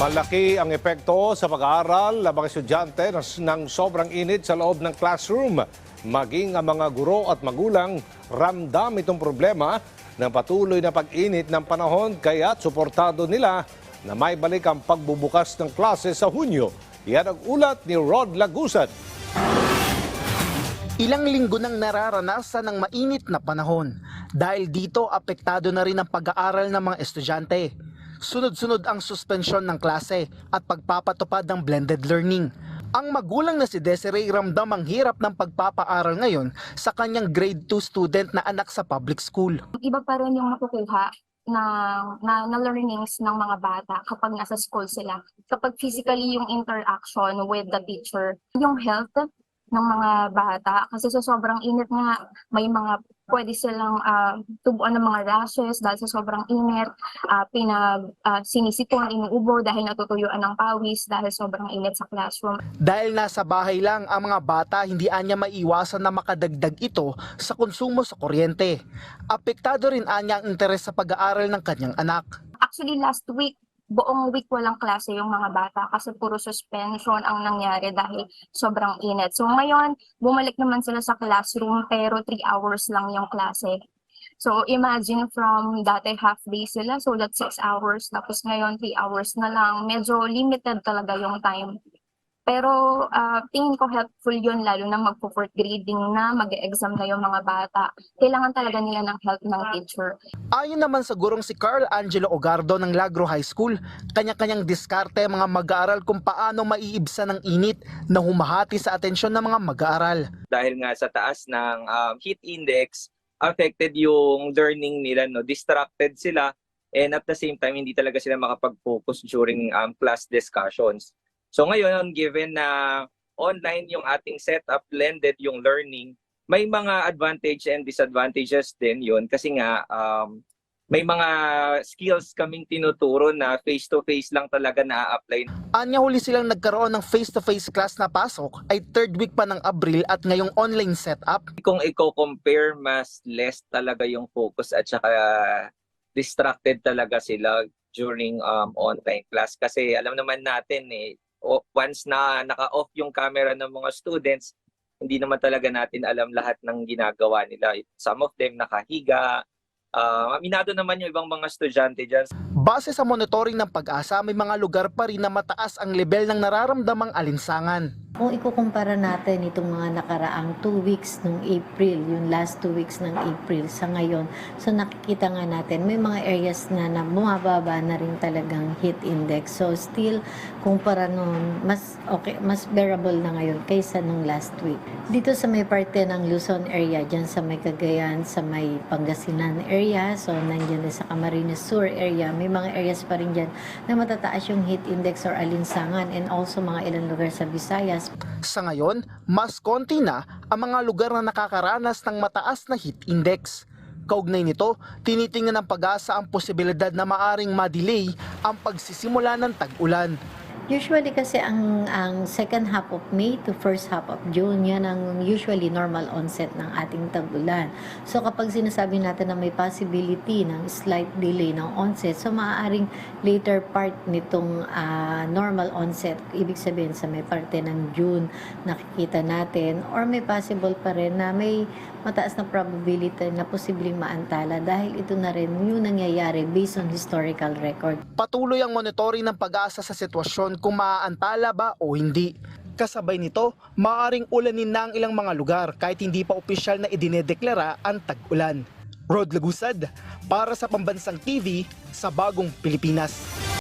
Malaki ang epekto sa pag-aaral ng mga estudyante ng sobrang init sa loob ng classroom. Maging ang mga guro at magulang ramdam itong problema ng patuloy na pag-init ng panahon kaya suportado nila na may balik ang pagbubukas ng klase sa Hunyo. Yan ang ulat ni Rod Lagusan. Ilang linggo nang nararanasan ng mainit na panahon. Dahil dito, apektado na rin ang pag-aaral ng mga estudyante. Sunod-sunod ang suspensyon ng klase at pagpapatupad ng blended learning. Ang magulang na si Desiree ramdam ang hirap ng pagpapaaral ngayon sa kanyang grade 2 student na anak sa public school. iba pa rin yung makukuha na, na, na learnings ng mga bata kapag nasa school sila. Kapag physically yung interaction with the teacher, yung health ng mga bata kasi sa sobrang init nga may mga pwede silang ah, tubuan ng mga rashes dahil sa sobrang init, ah, pinag ah, sinisipon, inuubo dahil natutuyuan ng pawis dahil sobrang init sa classroom. Dahil nasa bahay lang ang mga bata, hindi anya maiwasan na makadagdag ito sa konsumo sa kuryente. Apektado rin anya ang interes sa pag-aaral ng kanyang anak. Actually, last week, buong week walang klase yung mga bata kasi puro suspension ang nangyari dahil sobrang init. So ngayon, bumalik naman sila sa classroom pero 3 hours lang yung klase. So imagine from dati half day sila, so that's 6 hours. Tapos ngayon 3 hours na lang. Medyo limited talaga yung time. Pero ah, tingin ko helpful yun lalo na magpo-fourth grading na, mag-exam na yung mga bata. Kailangan talaga nila ng help ng teacher. Ayon naman sa gurong si Carl Angelo Ogardo ng Lagro High School, kanya-kanyang diskarte mga mag-aaral kung paano maiibsan ng init na humahati sa atensyon ng mga mag-aaral. dahil nga sa taas ng um, heat index, affected yung learning nila, no? distracted sila, and at the same time, hindi talaga sila makapag-focus during um, class discussions. So ngayon, given na online yung ating setup, blended yung learning, may mga advantage and disadvantages din yun kasi nga um, may mga skills kaming tinuturo na face-to-face lang talaga na-apply Anya huli silang nagkaroon ng face-to-face class na pasok ay third week pa ng Abril at ngayong online setup. kung i-compare, mas less talaga yung focus at saka distracted talaga sila during um, online class. Kasi alam naman natin eh, once na naka-off yung camera ng mga students, hindi naman talaga natin alam lahat ng ginagawa nila. Some of them nakahiga. Uh, aminado naman yung ibang mga estudyante dyan Base sa monitoring ng pag-asa, may mga lugar pa rin na mataas ang level ng nararamdamang alinsangan. Kung ikukumpara natin itong mga nakaraang 2 weeks nung April, yung last 2 weeks ng April sa ngayon, so nakikita nga natin may mga areas na, na bumababa na rin talagang heat index. So still, kumpara noon, mas okay, mas bearable na ngayon kaysa nung last week. Dito sa may parte ng Luzon area, dyan sa may Cagayan, sa may Pangasinan area, so nandiyan din sa Camarines Sur area, may mga areas pa rin dyan na matataas yung heat index or alinsangan and also mga ilang lugar sa Visayas, Sa ngayon, mas konti na ang mga lugar na nakakaranas ng mataas na heat index. Kaugnay nito, tinitingnan ng pag-asa ang posibilidad na maaring ma-delay ang pagsisimula ng tag-ulan. Usually kasi ang ang second half of May to first half of June, yan ang usually normal onset ng ating tag-ulan. So kapag sinasabi natin na may possibility ng slight delay ng onset, so maaaring later part nitong ah, normal onset, ibig sabihin sa may parte ng June nakikita natin or may possible pa rin na may mataas na probability na posibleng maantala dahil ito na rin yung nangyayari based on historical record. Patuloy ang monitoring ng pag-asa sa sitwasyon kung maaantala ba o hindi. Kasabay nito, maaring ulanin na ang ilang mga lugar kahit hindi pa opisyal na idinedeklara ang tag-ulan. Rod Lagusad, para sa Pambansang TV sa Bagong Pilipinas.